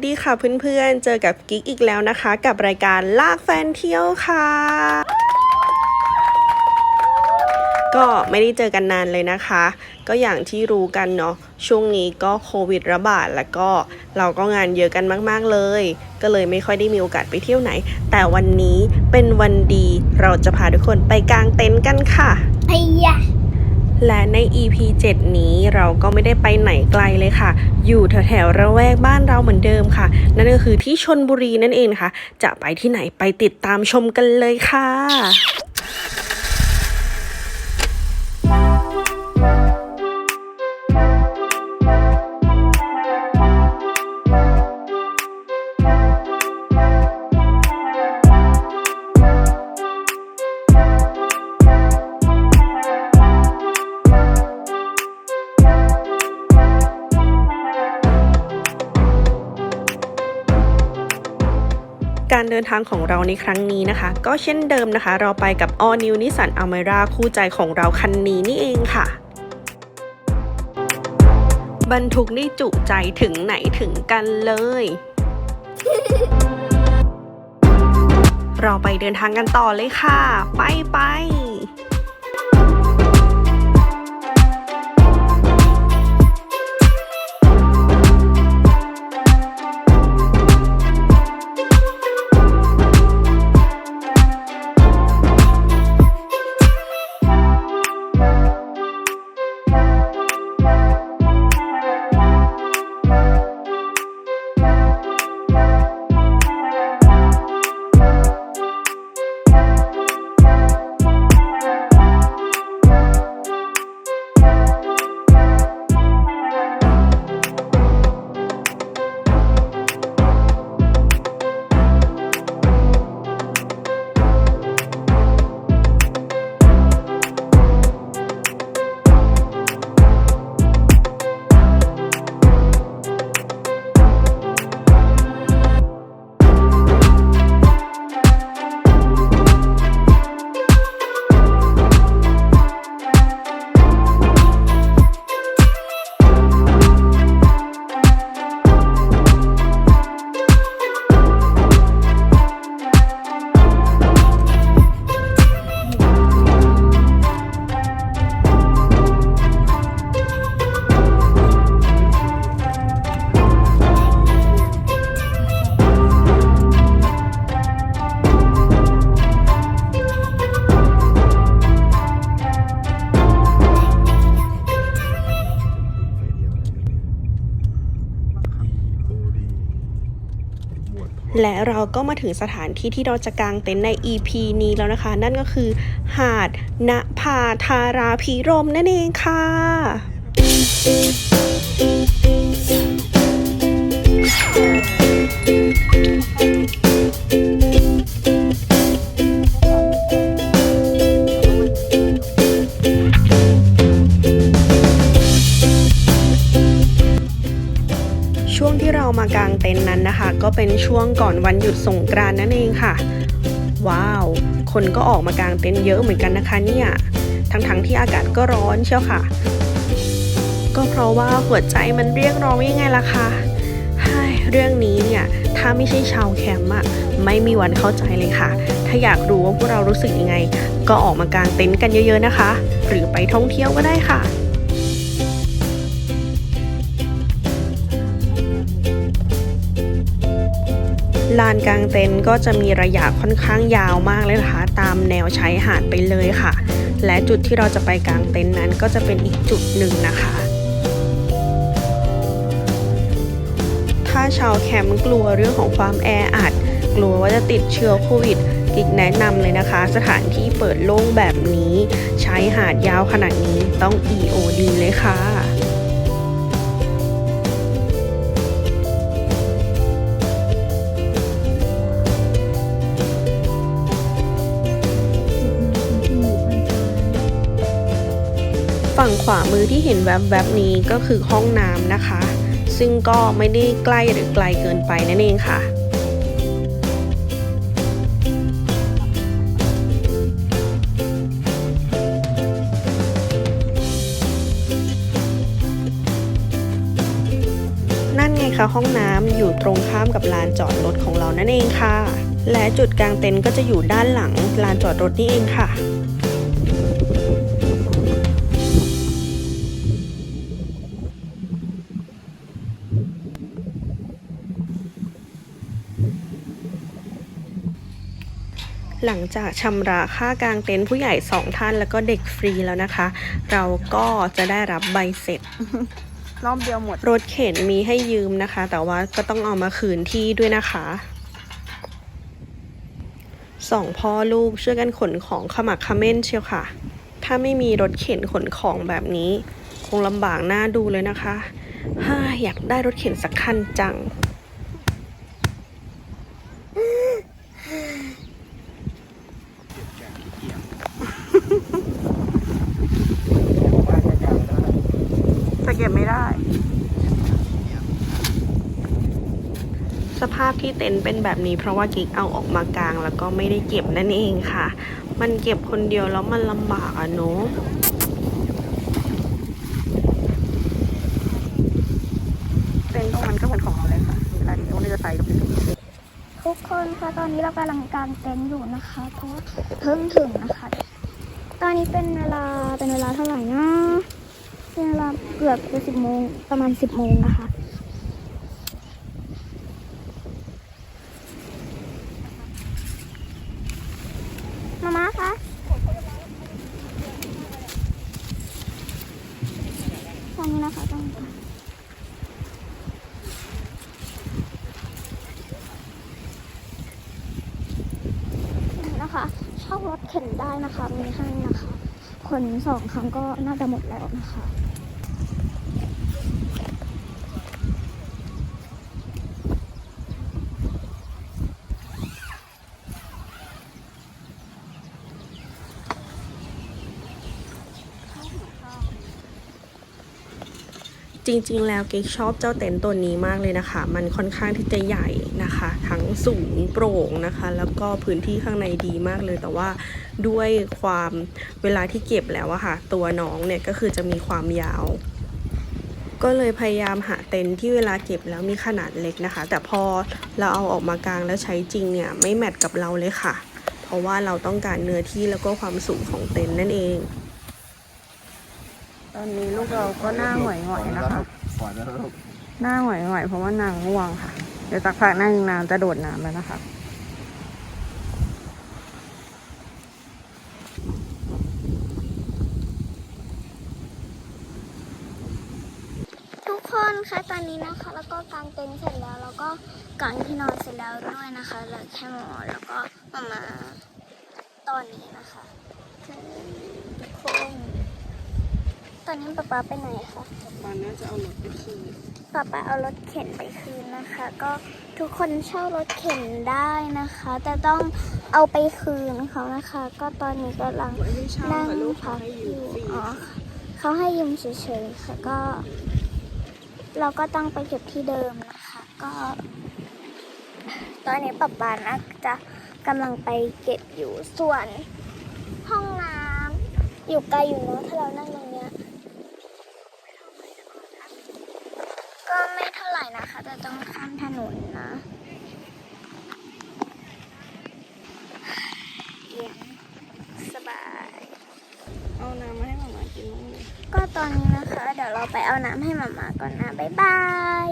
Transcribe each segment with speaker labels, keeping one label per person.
Speaker 1: สวัสดีค่ะเพื่อนๆ เจอกับกิ๊กอีกแล้วนะคะ กับรายการลากแฟนเที่ยวค่ะ ก็ไม่ได้เจอกันนานเลยนะคะ ก็อย่างที่รู้กันเนาะช่วงนี้ก็โควิดระบาดแล้วก็เราก็งานเยอะกันมากๆเลย ก็เลยไม่ค่อยได้มีโอกาสไปเที่ยวไหน แต่วันนี้เป็นวันดีเราจะพาทุกคนไปกางเต็นท์กันค่ะ
Speaker 2: ไอ้ยะ
Speaker 1: และใน EP 7 นี้เราก็ไม่ได้ไปไหนไกลเลยค่ะ อยู่แถวๆระแวกบ้านเราเหมือนเดิมค่ะ นั่นก็คือที่ชนบุรีนั่นเองค่ะ จะไปที่ไหนไปติดตามชมกันเลยค่ะ การเดินทางของเราในครั้งนี้นะคะ ก็เช่นเดิมนะคะ เราไปกับ All New Nissan Almera คู่ใจของเราคันนี้นี่เองค่ะ บรรทุกนี่จุใจถึงไหนถึงกันเลย เราไปเดินทางกันต่อเลยค่ะ ไปไป และเราก็มาถึงสถานที่ที่เราจะกางเต็นท์ใน EP นี้แล้วนะคะ นั่นก็คือ หาดณภาทาราพิรมนั่นเองค่ะช่ว ต็นท์นั้นนะคะ ก็เป็นช่วงก่อนวันหยุดสงกรานต์นั่นเองค่ะ ว้าว คนก็ออกมากางเต็นท์เยอะเหมือนกันนะคะเนี่ย ทั้งๆทที่อากาศก็ร้อนเชียวค่ะ ก็เพราะว่าหัวใจมันเรียกร้องยังไงล่ะคะเฮ้ยเรื่องนี้เนี่ยถ้าไม่ใช่ชาวแคมป์อะไม่มีวันเข้าใจเลยค่ะ ถ้าอยากรู้ว่าพวกเรารู้สึกยังไง ก็ออกมากางเต็นท์กันเยอะๆนะคะ หรือไปท่องเที่ยวก็ได้ค่ะ ลานกลางเต็นท์ก็จะมีระยะค่อนข้างยาวมากเลยนะคะ ตามแนวชายหาดไปเลยค่ะ และจุดที่เราจะไปกางเต็นท์นั้นก็จะเป็นอีกจุดหนึ่งนะคะ ถ้าชาวแคมป์กลัวเรื่องของความแออัด กลัวว่าจะติดเชื้อโควิดกิ๊กแนะนำเลยนะคะ สถานที่เปิดโล่งแบบนี้ ใช้หาดยาวขนาดนี้ต้อง EOD เลยค่ะ ฝั่งขวามือที่เห็นแวบๆนี้ก็คือห้องน้ำนะคะ ซึ่งก็ไม่ได้ใกล้หรือไกลเกินไปนั่นเองค่ะนั่นไงคะห้องน้ำอยู่ตรงข้ามกับลานจอดรถของเรานั่นเองค่ะ และจุดกลางเต็นท์ก็จะอยู่ด้านหลังลานจอดรถนี่เองค่ะ หลังจากชำระค่ากางเต็นท์ผู้ใหญ่ 2 ท่านแล้วก็เด็กฟรีแล้วนะคะ เราก็จะได้รับใบเสร็จ
Speaker 2: รอบเดียวหมด
Speaker 1: รถเข็นมีให้ยืมนะคะ แต่ว่าก็ต้องเอามาคืนที่ด้วยนะคะสองพ่อลูกช่วยกันขนของขมักเขม้นเชียวค่ะ ถ้าไม่มีรถเข็นขนของแบบนี้ คงลำบากหน้าดูเลยนะคะฮ่าอยากได้รถเข็นสักคันจัง
Speaker 2: จะเก็บไม่ได้
Speaker 1: สภาพที่เต็นท์เป็นแบบนี้เพราะว่ากิ๊กเอาออกมากลางแล้วก็ไม่ได้เก็บนั่นเองค่ะ มันเก็บคนเดียวแล้วมันลำบากอะเนาะ
Speaker 2: เต็นท์ตรงนั้นก็เหมือนของเราเลยค่ะเวลาที่เราจะใส่กับ
Speaker 3: ทุกคนคะตอนนี้เรากำลังกางเต็นท์อยู่นะคะเพราะว่าเพิ่งถึงนะคะ ตอนนี้เป็นเวลาเป็นเวลาเท่าไหร่นะเป็นเวลาเกือบจะสิบโมงประมาณสิบโมงนะคะมาม่าคะตอนนี้นะคะตอนนี้ค่ะ นี่นะคะเช่ารถเข็นได้นะคะ มีให้นะคะันสองครั้งก็น่าจะหมดแล้วนะคะ
Speaker 1: จริงๆ แล้วกิ๊กชอบเจ้าเต็นท์ตัวนี้มากเลยนะคะ มันค่อนข้างที่จะใหญ่นะคะ ทั้งสูงโปร่งนะคะ แล้วก็พื้นที่ข้างในดีมากเลย แต่ว่าด้วยความเวลาที่เก็บแล้วอะค่ะ ตัวน้องเนี่ยก็คือจะมีความยาว ก็เลยพยายามหาเต็นท์ที่เวลาเก็บแล้วมีขนาดเล็กนะคะ แต่พอเราเอาออกมากลางแล้วใช้จริงเนี่ยไม่แมทกับเราเลยค่ะ เพราะว่าเราต้องการเนื้อที่แล้วก็ความสูงของเต็นท์นั่นเอง
Speaker 2: ตอนนี้ลูกเราก็หน้าหงอยๆนะคะ
Speaker 4: ปล่อยแล้วลูก
Speaker 2: หน้าหงอยๆเพราะว่านางง่วงค่ะ เดี๋ยวสักพักนางนางจะโดดน้ำแล้วนะคะ
Speaker 3: ทุกคนคะตอนนี้นะคะ แล้วก็กางเต็นท์เสร็จแล้ว แล้วก็กางที่นอนเสร็จแล้วด้วยนะคะเหลือแค่หมอนแล้วก็มามาตอนนี้นะคะทุกคน ตอนนี้ป๊าป๊าไปไหนคะ
Speaker 1: มันน่าจะเอารถไปคืน
Speaker 3: ป๊าป๊าเอารถเข็นไปคืนนะคะ ก็ทุกคนเช่ารถเข็นได้นะคะ แต่ต้องเอาไปคืนเขานะคะ ก็ตอนนี้กำลัง
Speaker 1: ไม่เช่า
Speaker 3: นั่ง
Speaker 1: ค่ะลูก
Speaker 3: พัก
Speaker 1: ให้
Speaker 3: อ
Speaker 1: ยืม
Speaker 3: ยู่
Speaker 1: ฟรี
Speaker 3: อ๋อเขาให้ยืมเฉยๆค่ะก็ เราก็ต้องไปเก็บที่เดิมนะคะ ก็ ตอนนี้ป๊าป๊านะจะกำลังไปเก็บอยู่ส่วนห้องน้ำอยู่ไกลอยู่เนาะถ้าเรานั่งตรงเนี้ย ไม่เท่าไหร่นะคะ แต่ต้องข้ามถนนนะเย็นสบาย
Speaker 2: เอาน้ำมาให้หมามากินมั้ง
Speaker 3: ก็ตอนนี้นะคะ เดี๋ยวเราไปเอาน้ำให้หมามาก่อนนะ บ๊ายบาย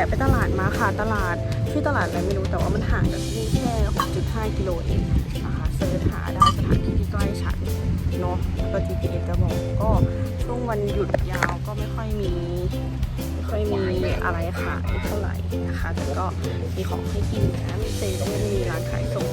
Speaker 2: วะไปตลาดมาค่ะ ตลาดชื่อตลาดอะไรไม่รู้แต่ว่ามันห่างจากที่นี่แค่ 6.5 กิโลเองนะคะเซิร์ชหาได้สถานที่ที่ใกล้ฉันเนาะแล้วก็ GPS จะบอกก็ช่วงวันหยุดยาวก็ไม่ค่อยมีไม่ค่อยมีอะไรขายเท่าไหร่นะคะแต่ก็มีของให้กินนะมีเซเว่นมีร้านขายส่ง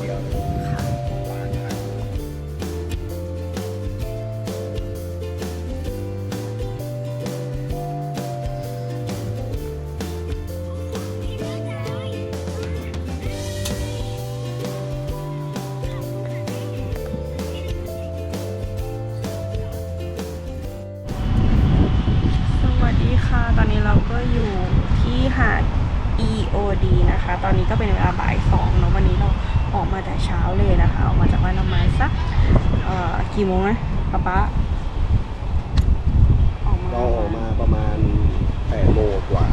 Speaker 2: ตอนนี้ก็เป็นเวลาบ่ายสองเนอะวันนี้เราออกมาแต่เช้าเลยนะคะออกมาจากบ้านประมาณสักเอ่อกี่โมงนะป๊าป๊าออกมา
Speaker 4: เราออกมาประมาณ8โมงกว่า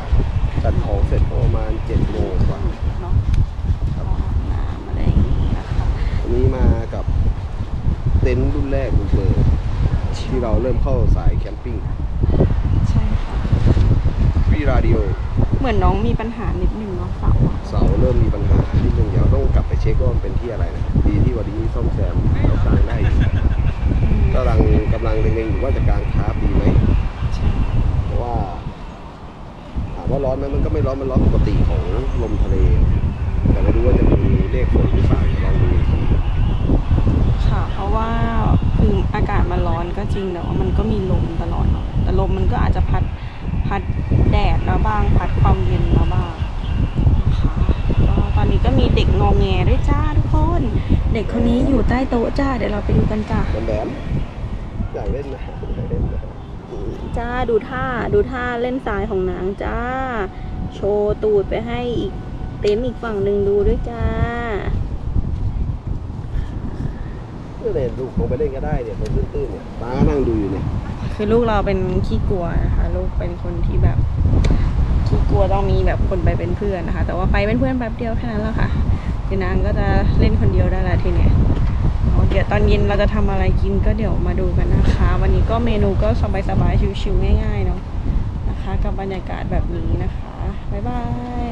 Speaker 4: จัดของเสร็จก็ประมาณ7โมงกว่า
Speaker 2: เนาะออกน้ำอะไรอย่างนี้นะคะ
Speaker 4: วันนี้มากับเต็นท์รุ่นแรกรุ่นเบอร์ที่เราเริ่มเข้าสายแคมปิ้ง
Speaker 2: ใช่ค่ะ
Speaker 4: วีราดิโอ
Speaker 2: เหมือนน้องมีปัญหานิดนึงเนาะเสาอะ
Speaker 4: เสาเริ่มมีปัญหาที่นึงเดี๋ยวต้องกลับไปเช็คว่ามันเป็นที่อะไรนะดีที่วันนี้ซ่อมแซมเรากลางได้อยู่
Speaker 2: อืม
Speaker 4: กำลังกำลังเล็งๆอยู่ว่าจะกางคาร์บดีไหม
Speaker 2: ใช่
Speaker 4: เพราะว่าถามว่าร้อนไหมมันก็ไม่ร้อนมันร้อนปกติของลมทะเล แต่ไม่รู้ว่าจะมีเลขฝนหรือเปล่าเดี๋ยวลองดูอีกที
Speaker 2: ค่ะ เพราะว่าคืออากาศมันร้อนก็จริงแต่ว่ามันก็มีลมตลอดเนาะแต่ลมมันก็อาจจะพัด พัดแดดมาบ้าง พัดความเย็นมาบ้างนะคะก็ตอนนี้ก็มีเด็กงองแงด้วยจ้าทุกคน เด็กคนนี้อยู่ใต้โต๊ะจ้า เดี๋ยวเราไปดูกันจ้า
Speaker 4: แบมแบมอยากเล่นนะอยากเล่นนะ
Speaker 2: จ้าดูท่าดูท่าเล่นทรายของนางจ้า โชว์ตูดไปให้อีกเต็นท์อีกฝั่งหนึ่งดูด้วยจ้า
Speaker 4: เพื่อเล่นลูกลงไปเล่นก็ได้เนี่ยตรงตื้นๆเนี่ยป้านั่งดูอยู่เนี่ย
Speaker 2: คือลูกเราเป็นขี้กลัวนะคะ ลูกเป็นคนที่แบบขี้กลัวต้องมีแบบคนไปเป็นเพื่อนนะคะ แต่ว่าไปเป็นเพื่อนแป๊บเดียวแค่นั้นแหละค่ะเดี๋ยวนางก็จะเล่นคนเดียวได้ละทีเนี้ยเอเดี๋ยวตอนเย็นเราจะทำอะไรกินก็เดี๋ยวมาดูกันนะคะ วันนี้ก็เมนูก็สบายๆชิวๆง่ายๆเนาะนะคะ กับบรรยากาศแบบนี้นะคะบ๊ายบาย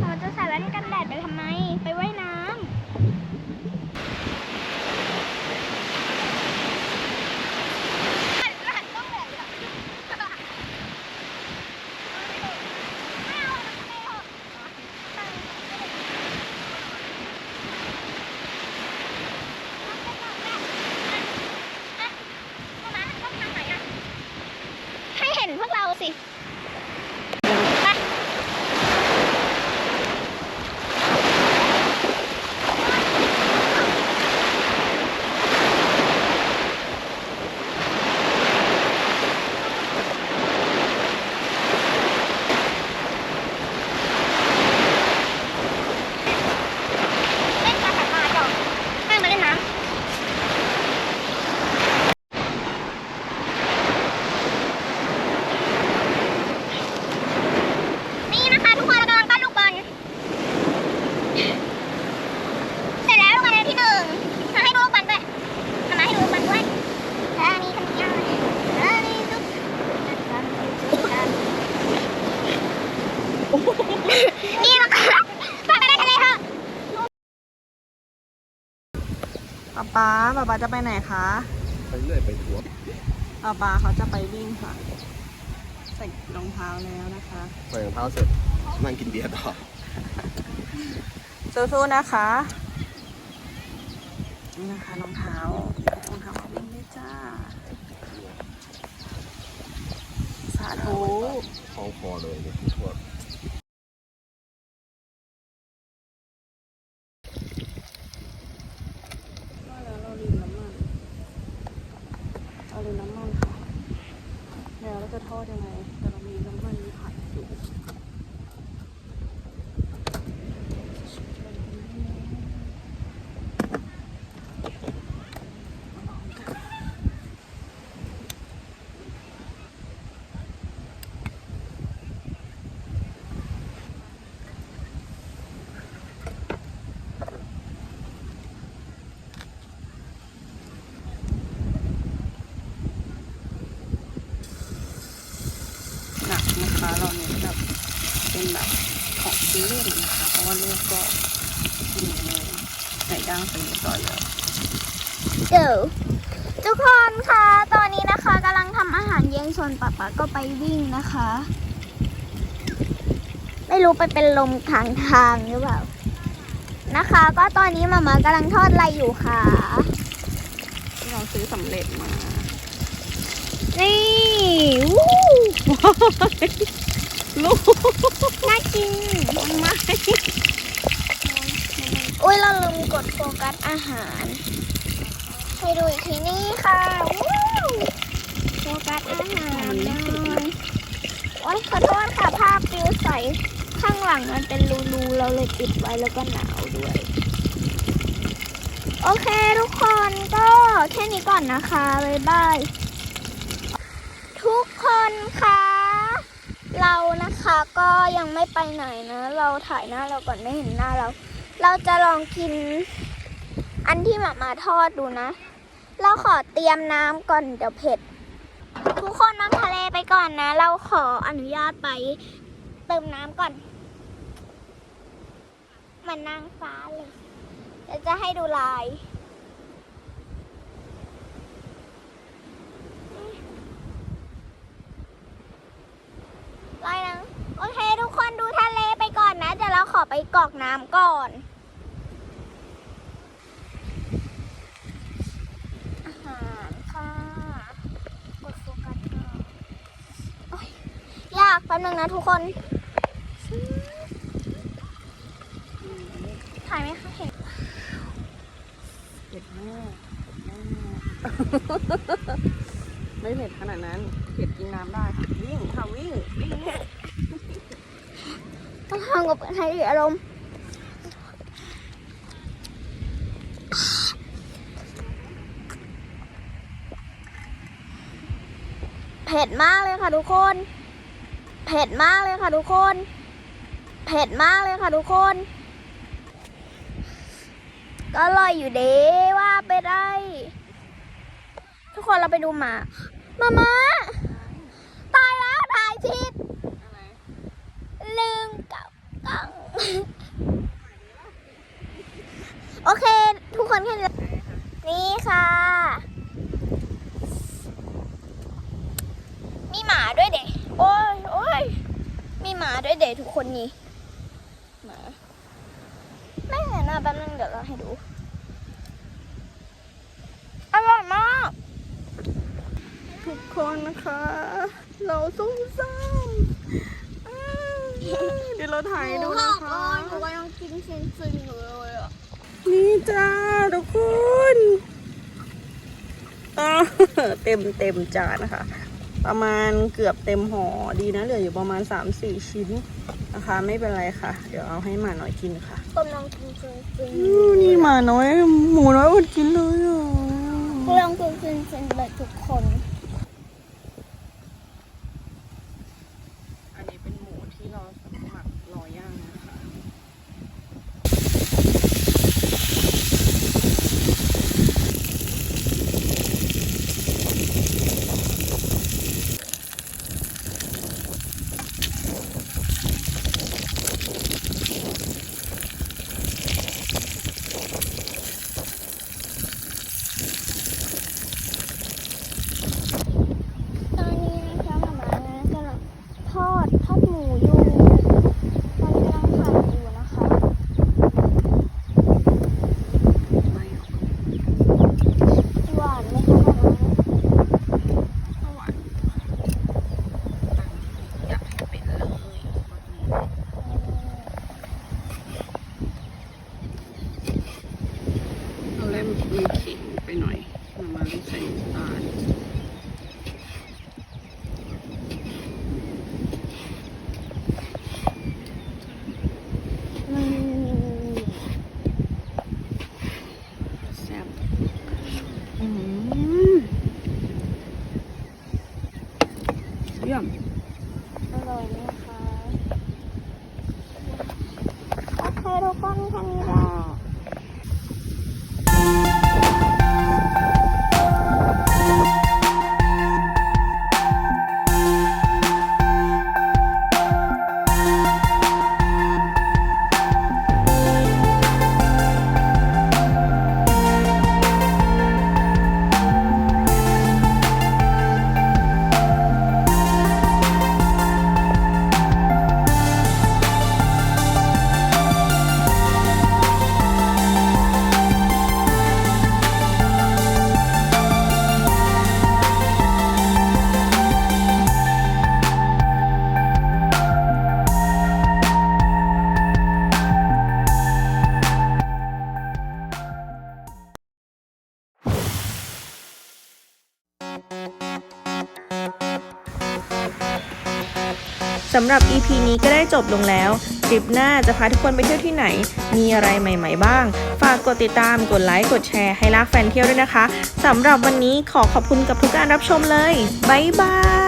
Speaker 3: เราจะใส่แว่นกันแดดไปทำไม ไปว่ายน้ำให้เห็นพวกเราสิ ไป เล่นปลาปลาจอกให้มาเล่นน้ำ นี่นะคะทุกคนเรากำลังปั้นลูกบอล เสร็จแล้วลูกบอลอันที่หนึ่งทำให้ดูลูกบอลด้วยทำมาให้ดูลูกบอลด้วยอันนี้ทำยังไงอันนี้จุ๊บนี่นะคะพาไปเล่นทะเลเถอะ
Speaker 2: ป๊าป๊าป๊าป๊าจะไปไหนคะ
Speaker 4: ไปเรื่อยไปทัวร์
Speaker 2: ป๊าป๊าเขาจะไปวิ่งค่ะ ใส่รองเท้าแล้วนะคะ
Speaker 4: ใส่รองเท้าเสร็จนั่งกินเบียร์ต่อ
Speaker 2: สู้ๆนะคะนี่นะคะรองเท้ารองเท้าวิ่งด้วยจ้า สาธุ
Speaker 4: คล้องคอเลยเนี่ยทัวร์
Speaker 2: ว่าแล้วเราลืมน้ำมันเราลืมน้ำมันค่ะเดี๋ยวเราจะทอดยังไง แต่เรามีน้ำมันมีผัดอยู่หนักนะคะเราเน้นแบบเป็นแบบของซื้อเล่นนะคะ เพราะว่าลูกก็กินเลยไหน ย่างเป็นซอยแล้ว
Speaker 3: เดี๋ยวทุกคนคะตอนนี้นะคะกำลังทำอาหารเย็นส่วนป๊าป๊าก็ไปวิ่งนะคะ ไม่รู้ไปเป็นลมทางทางหรือเปล่านะคะ ก็ตอนนี้มามากำลังทอดอะไรอยู่คะ
Speaker 2: ที่เราซื้อสำเร็จมา
Speaker 3: นี่วู้
Speaker 2: ลูก
Speaker 3: น่ากิน
Speaker 2: ไม่
Speaker 3: อุ้ยเราลืมกดโฟกัสอาหารให้ดูอีกทีนี่ค่ะโฟกัสอาหารหน่อยโอ้ยขอโทษค่ะภาพปิวใสข้างหลังมันเป็นรูๆเราเลยปิดไว้แล้วก็หนาวด้วย โอเคทุกคนก็แค่นี้ก่อนนะคะบ๊ายบายทุกคนคะเรานะคะก็ยังไม่ไปไหนนะ เราถ่ายหน้าเราก่อนไม่เห็นหน้าเรา เราจะลองกิน อันที่หมามาทอดดูนะ เราขอเตรียมน้ำก่อนเดี๋ยวเผ็ด ทุกคนนั่งทะเลไปก่อนนะ เราขออนุญาตไปเติมน้ำก่อน มันนางฟ้าเลยเดี๋ยวจะให้ดูลายลอยนะโอเคทุกคนดูทะ ไปกรอกน้ำก่อนอาหารค่ะกดโฟกัสค่ะโอ๊ยากแป๊บนึงนะทุกคนถ่ายไหมคะเห็น
Speaker 2: เผ็ดมากไม่เผ็ดขนาดนั้นเผ็ดกินน้ำได้ค่ะวิ่งค่ะวิ่งวิ่ง
Speaker 3: ต้องทำกับให้อารมณ์เผ็ดมากเลยค่ะทุกคน เผ็ดมากเลยค่ะทุกคน เผ็ดมากเลยค่ะทุกคน ก็อร่อยอยู่เด้ว่าไปได้ ทุกคนเราไปดูหมา มามาตายแล้วถ่ายผิด
Speaker 2: อะไร
Speaker 3: ลืมกับกล้อง โอเค ทุกคนแค่นี้นี่ค่ะ มีหมาด้วยเด็กโอ้ยโอ้ยมีหมาด้วยเด็กทุกคนนี่หมาไม่เห็นนะแป๊บนึงเดี๋ยวเราให้ดู อร่อยมาก
Speaker 2: ทุกคนนะคะ เราซุ่มซ่ามอ้าว เดี๋ยวเราถ่ายให้ดูนะคะ
Speaker 3: หนูกำลังกินซึ้งๆอยู่เลยอะ
Speaker 2: นี่จ้าทุกคนอ่า เต็มเต็มจานนะคะ ประมาณเกือบเต็มห่อดีนะ เหลืออยู่ประมาณ 3-4 ชิ้นนะคะ ไม่เป็นไรค่ะ เดี๋ยวเอาให้หมาน้อยกินค่ะ
Speaker 3: กำลังกินซึ้ง
Speaker 2: อู้นี่หมาน้อย หมูน้อยอดกินเลยอะ
Speaker 3: ๆกำลังกินซึ้งๆเลยทุกคน
Speaker 2: อันำ
Speaker 1: หรับ EP นี้ก็ได้จบลงแล้วคลิปหน้าจะพาทุกคนไปเที่ยวที่ไหน มีอะไรใหม่ ๆ บ้าง ฝากกดติดตาม กดไลค์ กดแชร์ให้ลากแฟนเที่ยวด้วยนะคะสำหรับวันนี้ขอขอบคุณกับทุกการรับชมเลย บ๊ายบาย